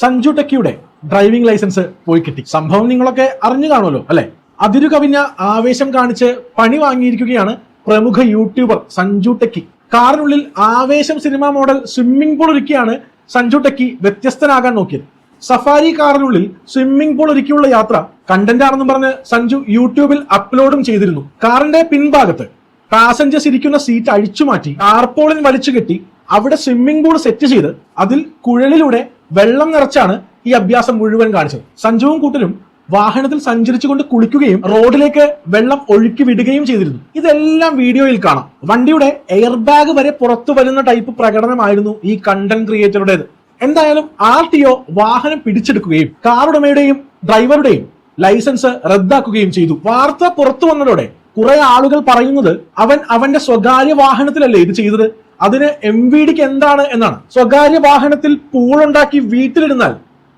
Sanju ടെക്കിയുടെ driving licence പോയി കിട്ടി. സംഭവം നിങ്ങളൊക്കെ അറിഞ്ഞു കാണുമല്ലോ അല്ലെ? അതിരു കവിഞ്ഞ ആവേശം കാണിച്ച് പണി വാങ്ങിയിരിക്കുകയാണ് പ്രമുഖ യൂട്യൂബർ സഞ്ജു ടെക്കി കാറിനുള്ളിൽ Aavesham cinema model swimming pool ഒരുക്കിയാണ് സഞ്ജു ടെക്കി വ്യത്യസ്തനാകാൻ നോക്കിയത്. സഫാരി കാറിനുള്ളിൽ സ്വിമ്മിംഗ് പൂൾ ഒരുക്കിയുള്ള യാത്ര കണ്ടന്റ് ആണെന്നും പറഞ്ഞ് സഞ്ജു യൂട്യൂബിൽ അപ്ലോഡും ചെയ്തിരുന്നു. കാറിന്റെ പിൻഭാഗത്ത് പാസഞ്ചേഴ്സ് ഇരിക്കുന്ന സീറ്റ് അഴിച്ചുമാറ്റി ടാർപോളിൻ വലിച്ചു കെട്ടി അവിടെ സ്വിമ്മിംഗ് പൂൾ സെറ്റ് ചെയ്ത് അതിൽ കുഴലിലൂടെ വെള്ളം നിറച്ചാണ് ഈ അഭ്യാസം മുഴുവൻ കാണിച്ചത്. സഞ്ജുവും കൂട്ടരും വാഹനത്തിൽ സഞ്ചരിച്ചുകൊണ്ട് കുളിക്കുകയും റോഡിലേക്ക് വെള്ളം ഒഴുക്കി വിടുകയും ചെയ്തിരുന്നു. ഇതെല്ലാം വീഡിയോയിൽ കാണാം. വണ്ടിയുടെ എയർ ബാഗ് വരെ പുറത്തു വരുന്ന ടൈപ്പ് പ്രകടനമായിരുന്നു ഈ കണ്ടന്റ് ക്രിയേറ്ററുടേത് എന്തായാലും ആർ ടി ഒ വാഹനം പിടിച്ചെടുക്കുകയും കാറുടമയുടെയും ഡ്രൈവറുടെയും ലൈസൻസ് റദ്ദാക്കുകയും ചെയ്തു. വാർത്ത പുറത്തു വന്നതോടെ കുറെ ആളുകൾ പറയുന്നത് അവൻ അവന്റെ സ്വകാര്യ വാഹനത്തിലല്ലേ ഇത് ചെയ്തത്? അതിന് എം വി ഡിക്ക് എന്താണ് എന്നാണ്. സ്വകാര്യ വാഹനത്തിൽ പൂളുണ്ടാക്കി വീട്ടിലിരുന്നാൽ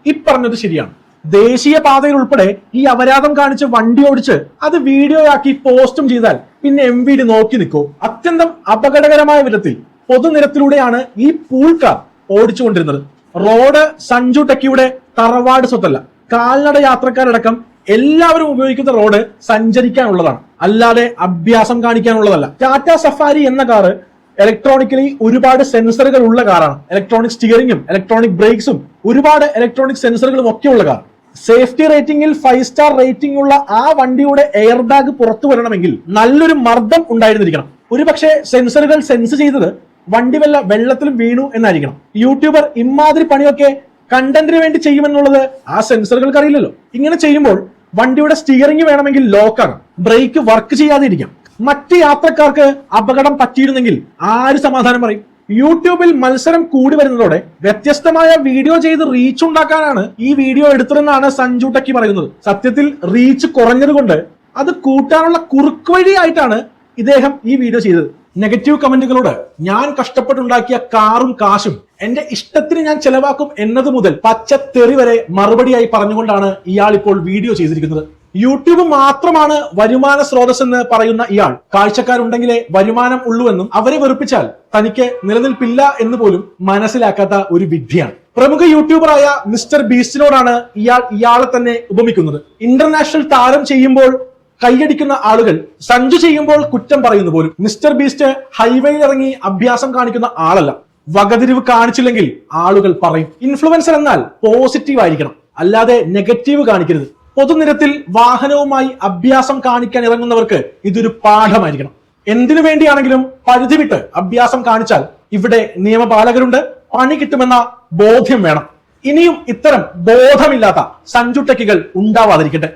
ഈ പറഞ്ഞത് ശരിയാണ്. ദേശീയ പാതയിൽ ഉൾപ്പെടെ ഈ അപരാധം കാണിച്ച് വണ്ടി ഓടിച്ച് അത് വീഡിയോ ആക്കി പോസ്റ്റും ചെയ്താൽ പിന്നെ എം വി ഡി നോക്കി നിൽക്കൂ. അത്യന്തം അപകടകരമായ വിധത്തിൽ പൊതുനിരത്തിലൂടെയാണ് ഈ പൂൾ കാർ ഓടിച്ചുകൊണ്ടിരുന്നത്. റോഡ് സഞ്ജു ടെക്കിയുടെ തറവാട് സ്വത്തല്ല. കാൽനട യാത്രക്കാരടക്കം എല്ലാവരും ഉപയോഗിക്കുന്ന റോഡ് സഞ്ചരിക്കാനുള്ളതാണ്. അല്ലാതെ അഭ്യാസം കാണിക്കാനുള്ളതല്ല. ടാറ്റ സഫാരി എന്ന കാറ് ഇലക്ട്രോണിക്കലി ഒരുപാട് സെൻസറുകൾ ഉള്ള കാറാണ് ഇലക്ട്രോണിക് സ്റ്റിയറിംഗും ഇലക്ട്രോണിക് ബ്രേക്സും ഒരുപാട് ഇലക്ട്രോണിക് സെൻസറുകളും ഒക്കെ ഉള്ള കാർ സേഫ്റ്റി റേറ്റിംഗിൽ ഫൈവ് സ്റ്റാർ റേറ്റിംഗ് ഉള്ള ആ വണ്ടിയുടെ എയർ ബാഗ് പുറത്തു വരണമെങ്കിൽ നല്ലൊരു മർദ്ദം ഉണ്ടായിരുന്നിരിക്കണം. ഒരുപക്ഷെ സെൻസറുകൾ സെൻസ് ചെയ്തത് വണ്ടി വല്ല വെള്ളത്തിലും വീണു എന്നായിരിക്കണം. യൂട്യൂബർ ഇമാതിരി പണിയൊക്കെ കണ്ടന്റിന് വേണ്ടി ചെയ്യുമെന്നുള്ളത് ആ സെൻസറുകൾക്ക് അറിയില്ലല്ലോ ഇങ്ങനെ ചെയ്യുമ്പോൾ വണ്ടിയുടെ സ്റ്റിയറിംഗ് വേണമെങ്കിൽ ലോക്കാണ് ബ്രേക്ക് വർക്ക് ചെയ്യാതെ ഇരിക്കാം മറ്റ് യാത്രക്കാർക്ക് അപകടം പറ്റിയിരുന്നെങ്കിൽ ആര് സമാധാനം പറയും? യൂട്യൂബിൽ മത്സരം കൂടി വരുന്നതോടെ വ്യത്യസ്തമായ വീഡിയോ ചെയ്ത് റീച്ച് ഉണ്ടാക്കാനാണ് ഈ വീഡിയോ എടുത്തതെന്നാണ് സഞ്ജു ടക്കി പറയുന്നത്. സത്യത്തിൽ റീച്ച് കുറഞ്ഞതുകൊണ്ട് അത് കൂട്ടാനുള്ള കുറുക്ക് വഴിയായിട്ടാണ് ഇദ്ദേഹം ഈ വീഡിയോ ചെയ്തത്. നെഗറ്റീവ് കമന്റുകളോട് ഞാൻ കഷ്ടപ്പെട്ടുണ്ടാക്കിയ കാറും കാശും എന്റെ ഇഷ്ടത്തിന് ഞാൻ ചെലവാക്കും എന്നത് മുതൽ പച്ചത്തെറി വരെ മറുപടിയായി പറഞ്ഞുകൊണ്ടാണ് ഇയാൾ ഇപ്പോൾ വീഡിയോ ചെയ്തിരിക്കുന്നത്. യൂട്യൂബ് മാത്രമാണ് വരുമാന സ്രോതസ് എന്ന് പറയുന്ന ഇയാൾ. കാഴ്ചക്കാരുണ്ടെങ്കിലേ വരുമാനം ഉള്ളൂവെന്നും അവരെ വെറുപ്പിച്ചാൽ തനിക്ക് നിലനിൽപ്പില്ല എന്ന് പോലും മനസ്സിലാക്കാത്ത ഒരു വിദ്യയാണ് പ്രമുഖ യൂട്യൂബറായ മിസ്റ്റർ ബീസ്റ്റിനോടാണ് ഇയാൾ ഇയാളെ തന്നെ ഉപമിക്കുന്നത്. ഇന്റർനാഷണൽ താരം ചെയ്യുമ്പോൾ കൈയടിക്കുന്ന ആളുകൾ സഞ്ജു ചെയ്യുമ്പോൾ കുറ്റം പറയുന്നു പോലും. മിസ്റ്റർ ബീസ്റ്റ് ഹൈവേയിൽ ഇറങ്ങി അഭ്യാസം കാണിക്കുന്ന ആളല്ല. വകതിരിവ് കാണിച്ചില്ലെങ്കിൽ ആളുകൾ പറയും. ഇൻഫ്ലുവൻസർ എന്നാൽ പോസിറ്റീവ് ആയിരിക്കണം അല്ലാതെ നെഗറ്റീവ് കാണിക്കരുത്. പൊതുനിരത്തിൽ വാഹനവുമായി അഭ്യാസം കാണിക്കാൻ ഇറങ്ങുന്നവർക്ക് ഇതൊരു പാഠമായിരിക്കണം. എന്തിനു വേണ്ടിയാണെങ്കിലും പരിധി വിട്ട് അഭ്യാസം കാണിച്ചാൽ ഇവിടെ നിയമപാലകരുണ്ട് പണി കിട്ടുമെന്ന ബോധ്യം വേണം. ഇനിയും ഇത്തരം ബോധമില്ലാത്ത സഞ്ചുട്ടക്കികൾ ഉണ്ടാവാതിരിക്കട്ടെ.